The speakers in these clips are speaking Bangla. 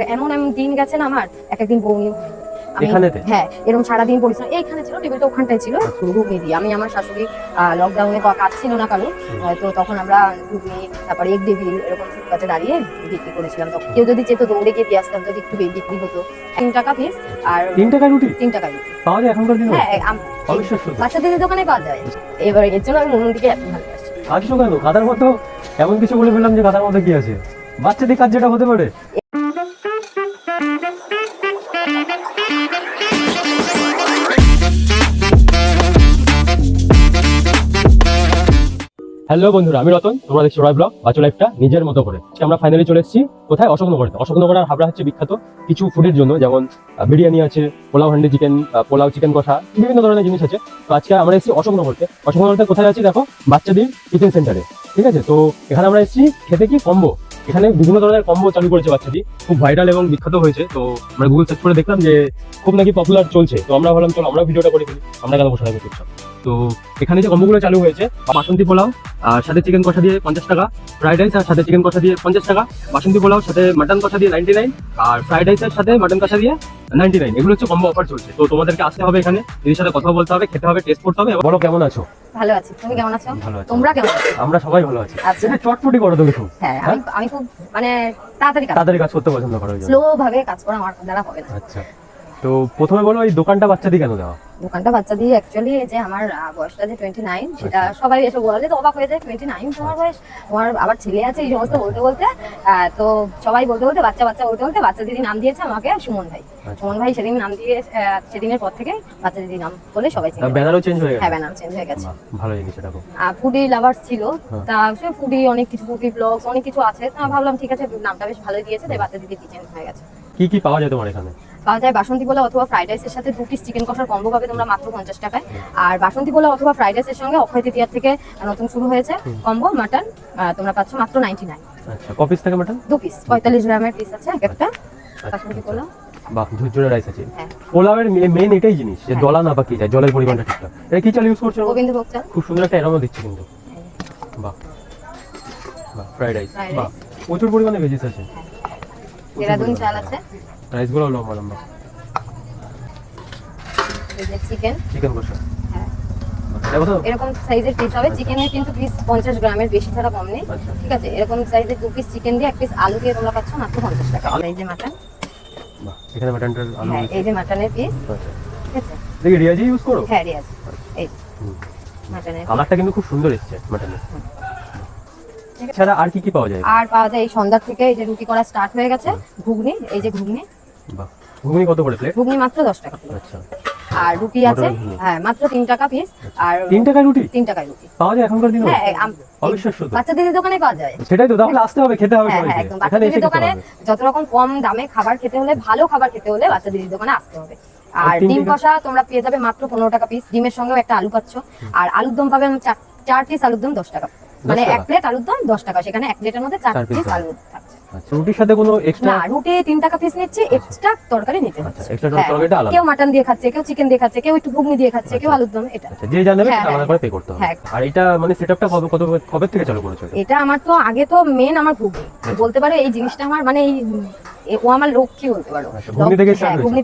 আর এমন এমন দিন গেছে না আমার এক একদিন বমি হ্যাঁ এরকম সারাদিন পরিশ্রম এইখানে ছিল টেবিলটা ওখানটায় ছিল ঘুগনি দিয়ে। আমি আমার শাশুড়ি লকডাউনে কাজ ছিল না কারও। তো তখন আমরা ঘুগনি তারপরে এক ডেবিল এরকম ফুটপাতে দাঁড়িয়ে বিক্রি করেছিলাম তখন। কেউ যদি চেতো দৌড়ে গিয়ে দিয়ে আসতাম যদি একটু বিক্রি হতো। তিন টাকা পিস আর তিন টাকা রুটি? তিন টাকা রুটি। পাওয়া যায় এখনকার দিনে? হ্যাঁ। বাচ্চাদের দোকানে পাওয়া যায়। এবার এর জন্য আমি মনুর দিকে এত ভালোবাসি। আসছো কেন? গাদার মতো এমন কিছু বলে ফেললাম যে গাদার মধ্যে কি আছে? বাচ্চাদের কাজ যেটা হতে পারে। হ্যালো বন্ধুরা, আমি রতন। তোমরা দেখছ রয় ব্লগ বাচ্চা লাইফটা নিজের মতো করে। আজকে আমরা ফাইনালি চলে এসেছি কোথায়? অশোকনগরে। অশোকনগর আর হাবড়া হচ্ছে বিখ্যাত কিছু ফুডের জন্য, যেমন বিরিয়ানি আছে, পোলাও হান্ডি চিকেন পোলাও চিকেন কষা, বিভিন্ন ধরনের জিনিস আছে। তো আজকে আমরা এসেছি অশোকনগরতে অশোকনগরতে কোথায় আছি দেখো? বাচ্চাদের কিচেন সেন্টারে ঠিক আছে? তো এখানে আমরা এসেছি খেতে কি কম্বো এখানে বিভিন্ন ধরনের কম্বো চালু করেছে বাচ্চাদের খুব ভাইরাল এবং বিখ্যাত হয়েছে। তো আমরা গুগল সার্চ করে দেখলাম যে খুব নাকি পপুলার চলছে। তো আমরা ভাবলাম, চলো আমরা ভিডিওটা করে ফেলি। আমরা কেন বসে থাকব? চুপচাপ তো এখানে যে কম্বোগুলো চালু হয়েছে বাসন্তী পোলাও আর সাথে চিকেন কষা দিয়ে পঞ্চাশ টাকা ফ্রাইড রাইস আর সাথে চিকেন কষা দিয়ে পঞ্চাশ টাকা বাসন্তী পোলাও সাথে মাটন কষা দিয়ে নাইনটি নাইন আর ফ্রাইড রাইসের সাথে মাটন কষা দিয়ে নাইনটি নাইন এগুলো হচ্ছে কম্বো অফার চলছে। তো তোমাদেরকে আসতে হবে এখানে এদের সাথে কথা বলতে হবে খেতে হবে টেস্ট করতে হবে বলো কেমন আছো? ভালো আছি। তুমি কেমন আছো? ভালো আছি। তোমরা কেমন আছো? আমরা সবাই ভালো আছি। আচ্ছা। চটপটি করো তুমি খুব। হ্যাঁ আমি আমি খুব মানে তাড়াতাড়ি কাজ তাড়াতাড়ি কাজ করতে পছন্দ করো স্লো ভাবে কাজ করা আমার দ্বারা হবে না। আচ্ছা। তো প্রথমে বলো এই দোকানটা বাচ্চাদের কেন দেওয়া? দোকানটা বাচ্চা দিয়ে অ্যাকচুয়ালি যে আমার বয়সটা যে টোয়েন্টি নাইন সেটা সবাই এসে বলে তো অবাক হয়ে যায় টোয়েন্টি নাইন তোমার বয়স তোমার আবার ছেলে আছে এই সমস্ত বলতে বলতে তো সবাই বলতে বলতে বাচ্চা বাচ্চা বলতে বলতে বাচ্চা দিদি নাম দিয়েছে আমাকে সুমন ভাই। সুমন ভাই সেদিন নাম দিয়ে সেদিনের পর থেকে বাচ্চা দিদি নাম বলে সবাই চিনে। ব্যানারও চেঞ্জ হয়ে গেছে? হ্যাঁ ব্যানার চেঞ্জ হয়ে গেছে। ভালো জিনিস এটা খুব। ফুডি লাভার্স ছিল হ্যাঁ। তা সে ফুডি অনেক কিছু ফুডি ব্লগস অনেক কিছু আছে তা ভাবলাম ঠিক আছে নামটা বেশ ভালোই দিয়েছে তাই বাচ্চা দিদি কিচেন হয়ে গেছে। কি কি পাওয়া যায় তোমার এখানে? পাওয়া যায় বাসন্তী পোলা অথবা ফ্রাইড রাইসের সাথে দু পিস চিকেন কষার কম্বো পাবে তোমরা মাত্র পঞ্চাশ টাকায়। আর বাসন্তী পোলা অথবা ফ্রাইড রাইসের সঙ্গে অক্ষয় তৃতীয়ার থেকে নতুন শুরু হয়েছে কম্বো মাটন তোমরা পাচ্ছ মাত্র নাইনটি নাইন আচ্ছা কপিস থেকে মাটন দু পিস পঁয়তাল্লিশ গ্রামের পিস আছে এক একটা। আচ্ছা, বাসন্তী পোলা রাইস আছে। হ্যাঁ। পোলাওয়ের মেন এটাই জিনিস যে হ্যাঁ। দলা না পাকি যায় জলের পরিমাণটা ঠিকঠাক। এটা কি চাল ইউজ করছ? গোবিন্দভোগ চাল। খুব সুন্দর একটা দিচ্ছে কিন্তু। বাহ। বাহ ফ্রাইড রাইস বাহ প্রচুর পরিমাণে ভেজিস আছে। দেরাদুন চাল আছে। রাইসগুলো লম্বা লম্বা চিকেন চিকেন কষা এরকম সাইজের পিস হবে। চিকেনের কিন্তু পিস পঞ্চাশ গ্রামের বেশি ছাড়া কম নেই। আচ্ছা। ঠিক আছে? এরকম সাইজের দু পিস চিকেন দিয়ে এক পিস আলু দিয়ে তোমরা পাচ্ছ মাত্র পঞ্চাশ টাকা। এই যে মাটন এখানে মাটনটার আলু হ্যাঁ এই যে মাটনের পিস আচ্ছা। ঠিক আছে? দেখি রিয়াজি ইউজ করো? হ্যাঁ রিয়াজ। এই হুম। মাটনের কালারটা কিন্তু খুব সুন্দর এসছে মাটনের ঠিক ছাড়া আর কি কি পাওয়া যায়? আর পাওয়া যায় এই সন্ধ্যার থেকে এই যে রুটি করা স্টার্ট হয়ে গেছে। ঘুগনি এই যে ঘুগনি। বাহ। ঘুগনি কত করে প্লেট ঘুগনি মাত্র দশ টাকা আচ্ছা। আর রুটি আছে হ্যাঁ মাত্র তিন টাকা পিস আর তিন টাকায় রুটি? তিন টাকায় রুটি। পাওয়া যায় এখনকার দিনে? হ্যাঁ অবিশ্বাস্য বাচ্চা দিদির দোকানে পাওয়া যায়। সেটাই তো তাহলে আসতে হবে খেতে হবে হ্যাঁ হ্যাঁ একদম। এখানে বাচ্চা দিদির দোকানে যত রকম কম দামে খাবার খেতে হলে ভালো খাবার খেতে হলে বাচ্চা দিদির দোকানে আসতে হবে। আর ডিম কষা তোমরা পেয়ে যাবে মাত্র পনেরো টাকা পিস ডিমের সঙ্গেও একটা আলু পাচ্ছ। আর আলুর দম পাবেন চার- পিস আলুর দম দশ টাকা। মানে এক প্লেট আলুর দম দশ টাকা। সেখানে এক প্লেটের মধ্যে চার পিস। আলু থাকছে। আচ্ছা রুটির সাথে কোনো এক্সট্রা রুটি তিন টাকা পিস নিচ্ছে এক্সট্রা তরকারি নিতে হচ্ছে। আচ্ছা এক্সট্রা হ্যাঁ, তরকারিটা আলাদা। কেউ মাটন দিয়ে খাচ্ছে কেউ চিকেন দিয়ে খাচ্ছে কেউ একটু ঘুগনি দিয়ে খাচ্ছে কেউ আচ্ছা। আলুর দম এটা। আচ্ছা যে জানবে হ্যাঁ, সেটা আলাদা করে পে করতে হবে। হ্যাঁ। আর এটা মানে সেটআপটা কবে কত কবে থেকে চালু করেছ এটা? আমার তো আগে তো মেন আমার ঘুগনি। বলতে পারো এই জিনিসটা আমার মানে এই ও আমার লক্ষ্মী বলতে পারো। আচ্ছা, ঘুগনি থেকে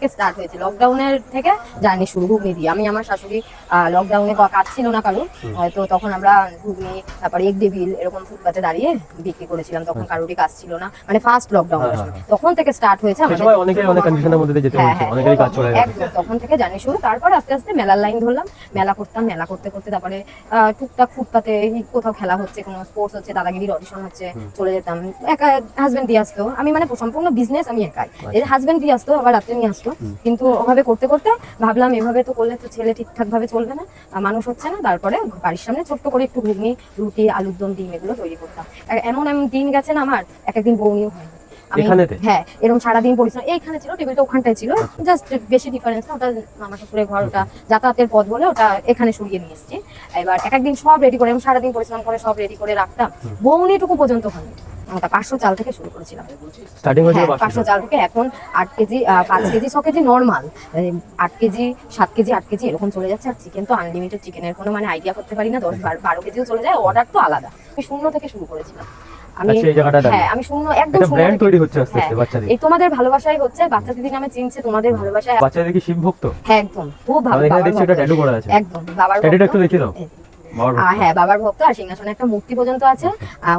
হ্যাঁ, স্টার্ট হয়েছে। লকডাউনের থেকে জার্নি শুরু ঘুগনি দিয়ে। আমি আমার শাশুড়ি লকডাউনে কাজ ছিল না কারও হুম। আহ, তো তখন আমরা ঘুগনি তারপরে এক ডেবিল এরকম ফুটপাতে দাঁড়িয়ে বিক্রি করেছিলাম। তখন কারোরই কাজ ছিল না। মানে ফার্স্ট লকডাউন হ্যাঁ, হ্যাঁ, তখন থেকে স্টার্ট হয়েছে আমাদের সময় অনেক কন্ডিশনের মধ্যে যেতে হ্যাঁ, হয়েছে হ্যাঁ, অনেকেরই কাজ চলে গেছে। তখন থেকে জানি শুরু। তারপর আস্তে আস্তে মেলার লাইন ধরলাম মেলা করতাম মেলা করতে করতে তারপরে টুকটাক ফুটপাতে কোথাও খেলা হচ্ছে কোনো স্পোর্টস হচ্ছে দাদাগিরির অডিশন হচ্ছে চলে যেতাম। একা হাজবেন্ড দিয়ে আসতো। আমি মানে সম্পূর্ণ বিজনেস আমি একাই। আচ্ছা। হাজবেন্ড দিয়ে আসতো আবার রাত্রে নিয়ে আসতো। কিন্তু ওভাবে করতে করতে ভাবলাম এভাবে তো করলে তো ছেলে ঠিকঠাক ভাবে চলবে না মানুষ হচ্ছে না। তারপরে বাড়ির সামনে ছোট্ট করে একটু ঘুগনি রুটি আলুর দম ডিম এগুলো তৈরি করতাম। এমন এমন দিন গেছে না আমার এক একদিন বউনিও হয়নি এখানেতে? হ্যাঁ এরকম সারাদিন পরিশ্রম। এইখানে ছিল টেবিলটা ওখানটায় ছিল। জাস্ট বেশি ডিফারেন্স না ওটা মামা ঠাকুরের ঘর ওটা যাতায়াতের পথ বলে ওটা এখানে সরিয়ে নিয়ে এসেছি। এবার এক একদিন সব রেডি করে আমি সারাদিন পরিশ্রম করে সব রেডি করে রাখতাম। বৌনিটুকু পর্যন্ত হয়নি। ওটা পাঁচশো চাল থেকে শুরু করেছিলাম। হ্যাঁ পাঁচশো চাল থেকে। এখন আট কেজি পাঁচ কেজি ছ কেজি নর্মাল আট কেজি সাত কেজি আট কেজি এরকম চলে যাচ্ছে। আর চিকেন তো আনলিমিটেড চিকেনের কোনো মানে আইডিয়া করতে পারি না। দশ বার- বারো কেজিও চলে যায়। অর্ডার তো আলাদা। আমি শূন্য থেকে শুরু করেছিলাম। আমি আচ্ছা এই জায়গাটা হ্যাঁ আমি শূন্য একদম শূন্য ব্র্যান্ড তৈরি হচ্ছে আস্তে আস্তে হ্যাঁ, বাচ্চাদের। এই তোমাদের ভালোবাসাই হচ্ছে বাচ্চা দিদি নামে চিনছে তোমাদের ভালোবাসায় বাচ্চাদের কি শিব ভক্ত হ্যাঁ একদম। খুব ভালো এখানে দেখছি এটা ট্যাটু করা আছে। একদম বাবার ট্যাটুটা একটু দেখিয়ে দাও। হ্যাঁ বাবার ভক্ত আর সিংহাসনে একটা মূর্তি পর্যন্ত আছে।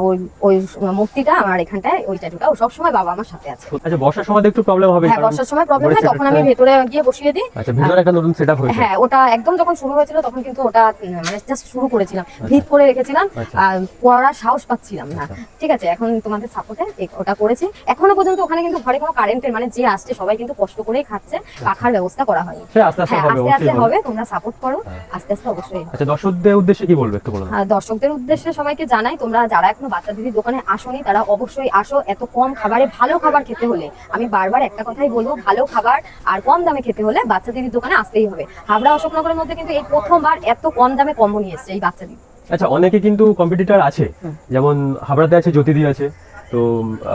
ওই ওই মূর্তিটা আমার এখানটায় ওই ট্যাটুটা ও সবসময় বাবা আমার সাথে আছে। আচ্ছা বর্ষার সময় একটু প্রবলেম হবে হ্যাঁ বর্ষার সময় প্রবলেম হয় তখন আমি ভেতরে গিয়ে বসিয়ে দিই। আচ্ছা ভিতরে একটা নতুন সেটআপ হয়েছে। হ্যাঁ ওটা একদম যখন শুরু হয়েছিল তখন কিন্তু ওটা মানে জাস্ট শুরু করেছিলাম ভিত করে রেখেছিলাম আচ্ছা। আর পড়ার সাহস পাচ্ছিলাম না। আচ্ছা। ঠিক আছে এখন তোমাদের সাপোর্টে ওটা করেছি। এখনও পর্যন্ত ওখানে কিন্তু ঘরে কোনো কারেন্টের মানে যে আসছে সবাই কিন্তু কষ্ট করেই খাচ্ছে পাখার ব্যবস্থা করা হয়নি। আস্তে আস্তে হ্যাঁ হবে আস্তে আস্তে হবে। হবে তোমরা সাপোর্ট করো হ্যাঁ। আস্তে আস্তে অবশ্যই আচ্ছা দর্শকদের উদ্দেশ্যে কি বলবে? একটু বলো। দর্শকদের উদ্দেশ্যে সবাইকে জানাই তোমরা যারা এখনও বাচ্চা দিদির দোকানে আসোনি তারা অবশ্যই আসো এত কম খাবারে ভালো খাবার খেতে হলে। আমি বারবার একটা কথাই বলব ভালো খাবার আর কম দামে খেতে হলে বাচ্চা দিদির দোকানে আসতেই হবে। হাবড়া অশোকনগরের মধ্যে কিন্তু এই প্রথমবার এত কম দামে কম্বো নিয়ে এসছে এই বাচ্চা দিদি। আচ্ছা অনেকে কিন্তু কম্পিটিটর আছে। যেমন হাবড়াতে আছে জ্যোতিদি আছে তো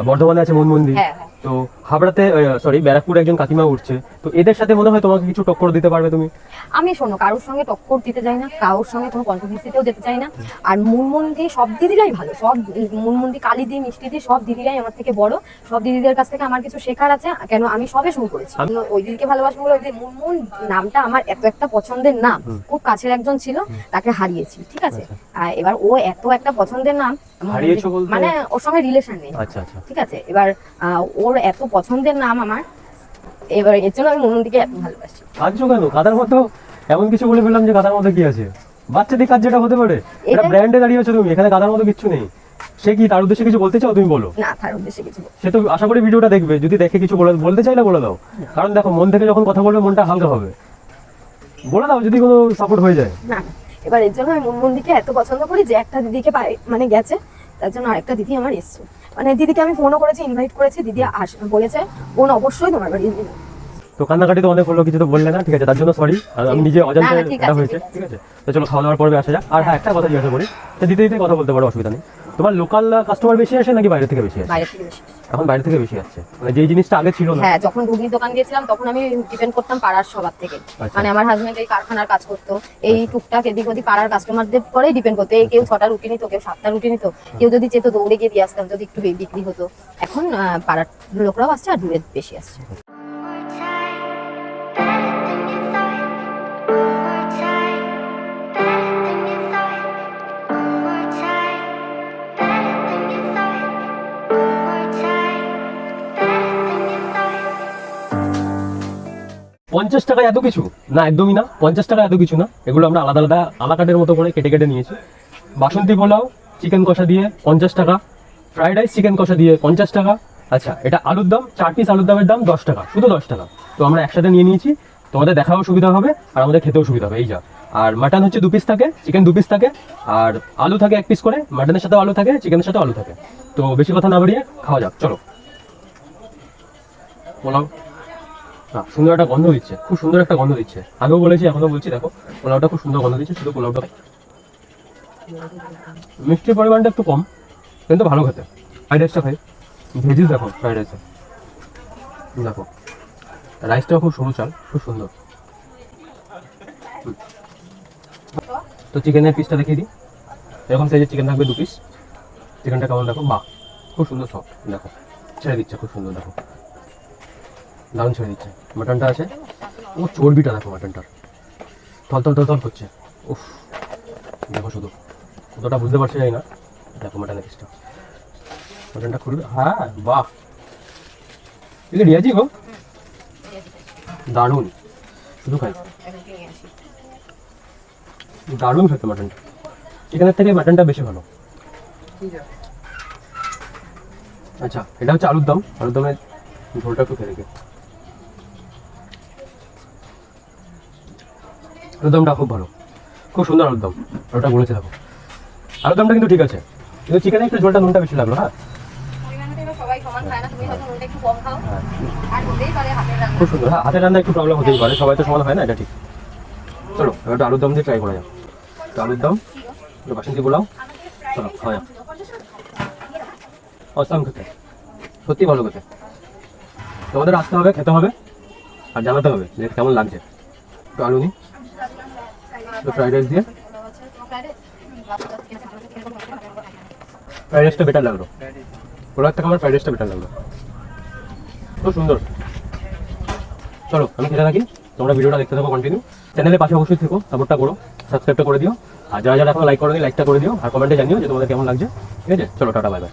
বর্ধমানে আছে মনমন্দির। হ্যাঁ হ্যাঁ। তো হাবড়াতে সরি ব্যারাকপুর একজন কাকিমা উঠছে। তো এদের সাথে মনে হয় তোমাকে কিছু টক্কর দিতে পারবে তুমি? আমি শোনো কারোর সঙ্গে টক্কর দিতে চাই না কারোর সঙ্গে কোনো কন্ট্রোভার্সিতেও যেতে চাই না। আর মুনমুন্দি সব দিদিরাই ভালো সব মুনমুন্দি কালি দি মিষ্টি দি সব দিদিরাই আমার থেকে বড়। সব দিদিদের কাছ থেকে আমার কিছু শেখার আছে কেন আমি সবে শুরু করেছি। আমি- ওই দিদিকে ভালোবাসবো বলে ওই দিদি মুনমুন নামটা আমার এত একটা পছন্দের নাম খুব কাছের একজন ছিল তাকে হারিয়েছি ঠিক আছে? আচ্ছা। আর এবার ও এত একটা পছন্দের নাম? মানে ওর সঙ্গে রিলেশন নেই। আচ্ছা আচ্ছা। ঠিক আছে? এবার আহ, ওর এত পছন্দের নাম আমার এবার এর জন্য আমি মুনমুন্দিকে এত ভালোবাসি। কাঁদছো কেন কাদার মতো এমন কিছু বলে ফেললাম যে কাদার মধ্যে কি আছে? বাচ্চাদের কাজ যেটা হতে পারে এটা ব্র্যান্ডে দাঁড়িয়ে আছো তুমি এখানে কাদার মতো কিছু নেই। সে কি তার উদ্দেশ্যে কিছু বলতে চাও তুমি বলো? না তার উদ্দেশ্যে কিছু সে তো আশা করি ভিডিওটা দেখবে যদি দেখে কিছু বলে বলতে চাইলে বলে দাও। কারণ দেখো মন থেকে যখন কথা বলবে মনটা হালকা হবে। বলে দাও যদি কোনো সাপোর্ট হয়ে যায়। না। এবার এর জন্য আমি মুনমুন্দিকে এত পছন্দ করি যে একটা দিদিকে মানে গেছে তার জন্য আরেকটা দিদি আমার এসছে। মানে দিদিকে আমি ফোনও করেছি ইনভাইট করেছি দিদি আস বলেছে বোন অবশ্যই তোমার বাড়ি। তো কান্নাকাটি তো অনেক হলো কিছু তো বললে না ঠিক আছে তার জন্য সরি আমি নিজে অজান্তে এটা হয়েছে ঠিক আছে। তো চলো খাওয়া দাওয়ার পর্বে আসা যাক। আর হ্যাঁ একটা কথা জিজ্ঞাসা করি। তো দিতে দিতে কথা বলতে পারো অসুবিধা নেই। তোমার লোকাল কাস্টমার বেশি আসে নাকি বাইরে থেকে বেশি আসে? বাইরে থেকে বেশি আসে। এখন বাইরে থেকে বেশি আসছে মানে যেই জিনিসটা আগে ছিল না। হ্যাঁ যখন ঘুগনির দোকান গিয়েছিলাম তখন আমি ডিপেন্ড করতাম পাড়ার সবার থেকে। আচ্ছা। মানে আমার হাজবেন্ড এই কারখানার কাজ করতো। এই টুকটাক এদিক ওদিক পাড়ার কাস্টমারদের পরেই ডিপেন্ড করতো। এই কেউ ছটা রুটি নিত কেউ সাতটা রুটি নিত। কেউ যদি যেত দৌড়ে গিয়ে দিয়ে আসতাম যদি একটু বিক্রি হতো। এখন পাড়ার লোকরাও আসছে আর দূরে বেশি আসছে। পঞ্চাশ টাকা এত কিছু? না, একদমই না। পঞ্চাশ টাকা এত কিছু না। এগুলো আমরা আলাদা আলাদা আলাকাটের মতো করে কেটে কেটে নিয়েছি। বাসন্তী পোলাও চিকেন কষা দিয়ে পঞ্চাশ টাকা। ফ্রাইড রাইস চিকেন কষা দিয়ে পঞ্চাশ টাকা। আচ্ছা এটা আলুর দাম, চার পিস আলুর দামের দাম দশ টাকা, শুধু দশ টাকা। তো আমরা একসাথে নিয়ে নিয়েছি। তোমাদের দেখাও সুবিধা হবে, আর আমাদের খেতেও সুবিধা হবে, এই যা। আর মাটন হচ্ছে দু পিস থাকে চিকেন দু পিস থাকে, আর আলু থাকে এক পিস করে। মাটনের সাথেও আলু থাকে চিকেনের সাথেও আলু থাকে। তো বেশি কথা না বাড়িয়ে খাওয়া যাক, চলো। পোলাও। না সুন্দর একটা গন্ধ দিচ্ছে, খুব সুন্দর একটা গন্ধ দিচ্ছে। আগেও বলেছি এখনও বলছি, দেখো, পোলাওটা খুব সুন্দর গন্ধ দিচ্ছে, শুধু পোলাওটা মিষ্টির পরিমাণটা একটু কম, কিন্তু ভালো খেতে। ফ্রাইড রাইসটা খাই। ভেজিস দেখো ফ্রাইড রাইসে দেখো রাইসটাও খুব সরু চাল, খুব সুন্দর। তো চিকেনের পিসটা দেখিয়ে দিই। এরকম সাইজের চিকেন থাকবে দু পিস চিকেনটা কেমন দেখো? বাহ, খুব সুন্দর সফট দেখো। ছেড়ে দিচ্ছে, খুব সুন্দর, দেখো। দারুণ ছেড়ে দিচ্ছে। মাটনটা আছে? ও চর্বিটা দেখো মাটনটার। তল তল তল তল করছে উফ, দেখো শুধু। কতটা বুঝতে পারছি যাই না। দেখো মাটনের পিসটা মাটনটা খুলবে। হ্যাঁ বাহ। এটা রিয়াজি গো। দারুণ। শুধু খাই। দারুণ খেতে মাটনটা। চিকেনের থেকে মাটনটা বেশি ভালো। আচ্ছা এটা হচ্ছে আলুর দম। আলুর দমের ঝোলটা একটু খেয়ে দেখি। আলুর দমটা খুব ভালো। খুব সুন্দর আলুর দম ওটা বলেছে দেখো। আলুর দমটা কিন্তু ঠিক আছে। কিন্তু চিকেনে একটু ঝোলটা নুনটা বেশি লাগল হ্যাঁ হ্যাঁ খুব সুন্দর। হ্যাঁ হাতের রান্না একটু প্রবলেম হতেই পারে। সবাই তো সমান হয় না এটা ঠিক। চলো এবার একটু আলুর দম দিয়ে ট্রাই করা যাক। তো আলুর দম একটু বাসন্তী পোলাও। চলো যাক। অসাম খেতে। সত্যি ভালো খেতে। তোমাদের আসতে হবে খেতে হবে আর জানাতে হবে যে কেমন লাগছে। একটু আলু নিই ফ্রাইড রাইস দিয়ে? ফ্রাইড রাইসটা বেটার লাগল। পোলার থেকে আমার ফ্রাইড রাইসটা বেটার লাগল। খুব সুন্দর। চলো, আমি খেতে থাকি। তোমরা ভিডিওটা দেখতে থাকো কন্টিনিউ চ্যানেলের পাশে অবশ্যই থেকো সাপোর্টটা করো সাবস্ক্রাইবটা করে দিও। আর যারা যারা এখন লাইক করোনি লাইকটা করে দিও। আর কমেন্টে জানিও যে তোমাদের কেমন লাগছে। ঠিক আছে? চলো, টাটা বাই বাই